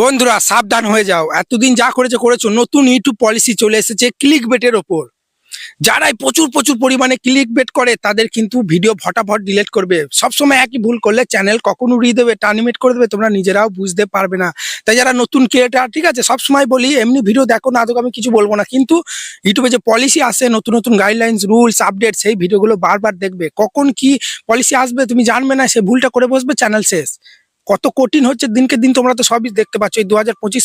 বন্ধুরা, সাবধান হয়ে যাও। এতদিন যা করেছে, করেছ। নতুন ইউটিউব পলিসি চলে এসেছে ক্লিক বেটের ওপর। যারাই প্রচুর প্রচুর পরিমাণে ক্লিক বেট করে, তাদের কিন্তু ভিডিও ফটাফট ডিলিট করবে। সবসময় একই ভুল করলে চ্যানেল কখন উড়িয়ে দেবে টার্নিমেট করে দেবে, তোমরা নিজেরাও বুঝতে পারবে না। তাই যারা নতুন ক্রিয়েটার ঠিক আছে, সবসময় বলি, এমনি ভিডিও দেখো না তোকে আমি কিছু বলব না। কিন্তু ইউটিউবে যে পলিসি আসে, নতুন নতুন গাইডলাইন্স রুলস আপডেট সেই ভিডিওগুলো বারবার দেখবে। কখন কি পলিসি আসবে, তুমি জানবে না, সে ভুলটা করে বসবে চ্যানেল শেষ। কত কঠিন হচ্ছে দিনকে দিন তোমরা তো সবই দেখতে পাচ্ছ। এই দু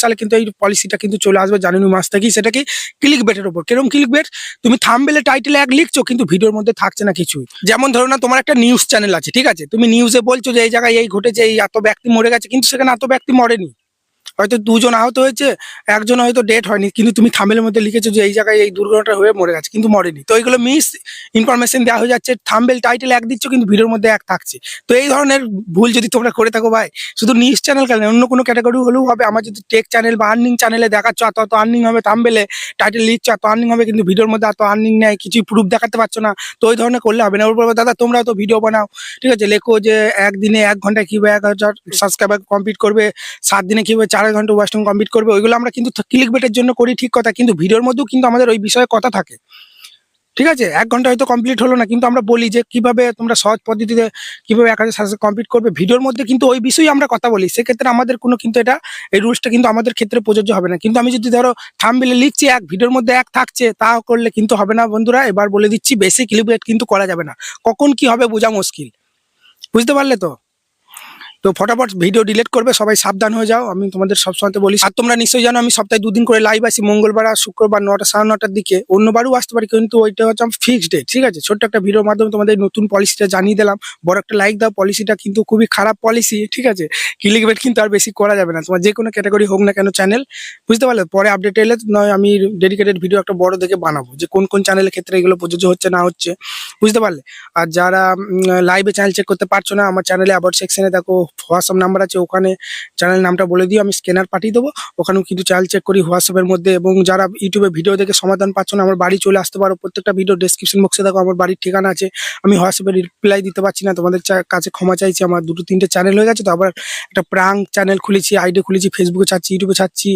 সালে কিন্তু এই পলিসিটা কিন্তু চলে আসবে জানুয়ারি মাস থেকেই। সেটাকে ক্লিক বেটের ওপর কীরকম ক্লিক বেট তুমি থামবেলে টাইটেলে এক লিখছো, কিন্তু ভিডিওর মধ্যে থাকছে না কিছু যেমন ধরো না, তোমার একটা নিউজ চ্যানেল আছে, ঠিক আছে? তুমি নিউজে বলছো যে এই জায়গায় এই ঘটেছে, এই এত ব্যক্তি মরে গেছে, কিন্তু সেখানে এত ব্যক্তি মরেনি। হয়তো দুজন আহত হয়েছে, একজন হয়তো ডেট হয়নি, কিন্তু তুমি থামেলের মধ্যে লিখেছো যে এই জায়গায় এই দুর্ঘটনা হয়ে মরে গেছে, কিন্তু মরেনি। তো এইগুলো মিস ইনফরমেশন দেওয়া হয়ে যাচ্ছে থামবেল টাইটেল এক দিচ্ছ, কিন্তু ভিডিওর মধ্যে এক থাকছে। তো এই ধরনের ভুল যদি তোমরা করে থাকো ভাই, শুধু নিউজ চ্যানেল কেন অন্য কোনো ক্যাটাগরি হলেও হবে। আমার যদি টেক চ্যানেল বা আর্নিং চ্যানেলে দেখাচ্ছ, এত এত আর্নিং হবে থামবেলে টাইটেল লিখছো, এত আর্নিং হবে, কিন্তু ভিডিওর মধ্যে এত আর্নিং নেয় কিছুই প্রুফ দেখাতে পারছ না, তো ওই ধরনের করলে হবে না। ওর দাদা তোমরা তো ভিডিও বানাও, ঠিক আছে? লেখো যে একদিনে এক ঘন্টায় কীভাবে এক হাজার সাবস্ক্রাইবার কমপ্লিট করবে, সাত দিনে কীভাবে চার ঘণ্টা ওয়েস্টার্ন কমপ্লিট করবে, ওইগুলো আমরা কিন্তু ক্লিক বেটের জন্য করি ঠিক কথা, কিন্তু ভিডিওর মধ্যেও কিন্তু আমাদের ওই বিষয়ে কথা থাকে। ঠিক আছে? এক ঘণ্টা হয়তো কমপ্লিট হলো না, কিন্তু আমরা বলি যে কীভাবে তোমরা সহজ পদ্ধতিতে কীভাবে এক হাজার কমপ্লিট করবে। ভিডিওর মধ্যে কিন্তু ওই বিষয়ে আমরা কথা বলি, সেক্ষেত্রে আমাদের কোনো কিন্তু এটা, এই রুলসটা কিন্তু আমাদের ক্ষেত্রে প্রযোজ্য হবে না। কিন্তু আমি যদি ধরো থামবিলে লিখছি এক, ভিডিওর মধ্যে এক থাকছে, তা করলে কিন্তু হবে না বন্ধুরা, এবার বলে দিচ্ছি বেশি ক্লিক কিন্তু করা যাবে না। কখন কি হবে বোঝা মুশকিল। বুঝতে পারলে তো? তো ফটাফট ভিডিও ডিলিট করবে, সবাই সাবধান হয়ে যাও। আমি তোমাদের সবসময় বলি, আর তোমরা নিশ্চয়ই জানো, আমি সপ্তাহে দুদিন করে লাইভ আসি, মঙ্গলবার আর শুক্রবার নটা, সাড়ে নটার দিকে। অন্যবারও আসতে পারি, কিন্তু ওইটা হচ্ছে আমার ফিক্সড ডেট ঠিক আছে? ছোট্ট একটা ভিডিওর মাধ্যমে তোমাদের নতুন পলিসিটা জানিয়ে দিলাম। বড় একটা লাইক দাও পলিসিটা কিন্তু খুবই খারাপ পলিসি ঠিক আছে? ক্লিক বেট কিন্তু আর বেশি করা যাবে না। তোমার যে কোনো ক্যাটাগরি হোক না কেন চ্যানেল বুঝতে পারলে? পরে আপডেট এলে নয়, আমি ডেডিকেটেড ভিডিও একটা বড় দেখে বানাবো, যে কোন কোন চ্যানেলের ক্ষেত্রে এগুলো প্রযোজ্য হচ্ছে, না হচ্ছে, বুঝতে পারলে? আর যারা লাইভে চ্যানেল চেক করতে পারছ না, আমার চ্যানেলে আবার সেকশনে দেখো হোয়াটসঅ্যাপ নাম্বার আছে, ওখানে চ্যানেল নামটা বলে দিও, আমি স্ক্যানার পাঠিয়ে দেবো। ওখানেও কিন্তু চ্যানেল চেক করি হোয়াটসঅ্যাপের মধ্যে এবং যারা ইউটিউবে ভিডিও দেখে সমাধান পাচ্ছ না, আমার বাড়ি চলে আসতে পারো। প্রত্যেকটা ভিডিও ডেসক্রিপশন বক্সে দেখো, আমার বাড়ির ঠিকানা আছে। আমি হোয়াটসঅ্যাপে রিপ্লাই দিতে পারছি না, তোমাদের কাছে ক্ষমা চাইছি। আমার দুটো তিনটে চ্যানেল হয়ে গেছে, তো আবার একটা প্রাং চ্যানেল খুলেছি আইডি খুলেছি ফেসবুকে ছাড়ছি ইউটিউবে ছাড়ছি।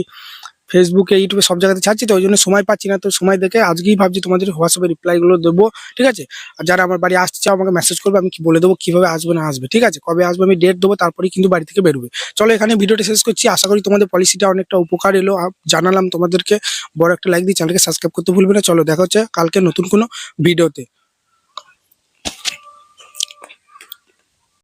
ফেসবুকে ইউটিউবে সব জায়গাতে ছাড়ছি তো, ওই জন্য সময় পাচ্ছি না তো, সময় দেখে আজকেই ভাবছি তোমাদের হোয়াটসঅ্যাপে রিপ্লাইগুলো দেবো, ঠিক আছে? আর যারা আমার বাড়ি আসতে চাও, আমাকে মেসেজ করবে, আমি কি বলে দেবো, কীভাবে আসবে, না আসবে, ঠিক আছে? কবে আসবে, আমি ডেট দেবো, তারপরেই কিন্তু বাড়ি থেকে বেরোবে। চলো এখানে ভিডিওটা শেষ করছি, আশা করি তোমাদের পলিসিটা অনেকটা উপকার এলো জানালাম তোমাদেরকে, বড় একটা লাইক দিয়ে চ্যানেলকে সাবস্ক্রাইব করতে ভুলবে না, চলো দেখা হচ্ছে কালকে নতুন কোনো ভিডিওতে।